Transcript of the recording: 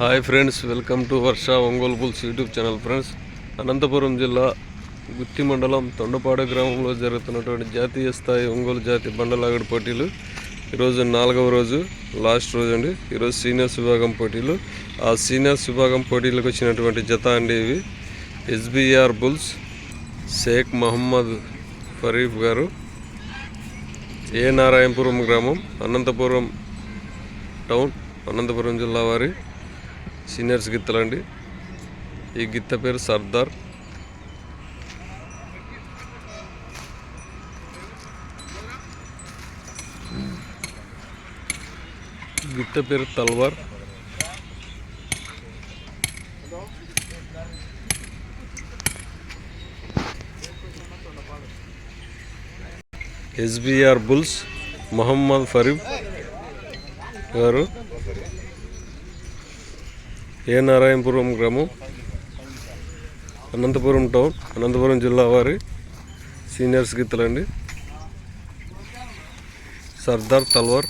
Hi friends welcome to Varsha Ongole bulls YouTube channel friends. Anantapuram జిల్లా గుత్తి మండలం తొండపాడు గ్రామంలో జరుగుతున్నటువంటి జాతీయ స్థాయి ఒంగోలు జాతి బండలాగడి పోటీలు. ఈరోజు నాలుగవ రోజు లాస్ట్ రోజు అండి. ఈరోజు సీనియర్స్ విభాగం పోటీలు. ఆ సీనియర్స్ విభాగం పోటీలకు వచ్చినటువంటి జత అండి ఇవి. ఎస్బీఆర్ బుల్స్ షేక్ మహమ్మద్ ఫరీఫ్ గారు ఏ నారాయణపురం గ్రామం అనంతపురం టౌన్ అనంతపురం జిల్లా వారి సీనియర్స్ గిత్తలండి. ఈ గిత్త పేరు సర్దార్. గిత్త పేరు Talwar. S B R bulls Mohammad Fareef ఎవరు ఏ నారాయణపురం గ్రామం? అనంతపురం టౌన్ అనంతపురం జిల్లా వారి సీనియర్స్ గీతలండి సర్దార్ తల్వార్.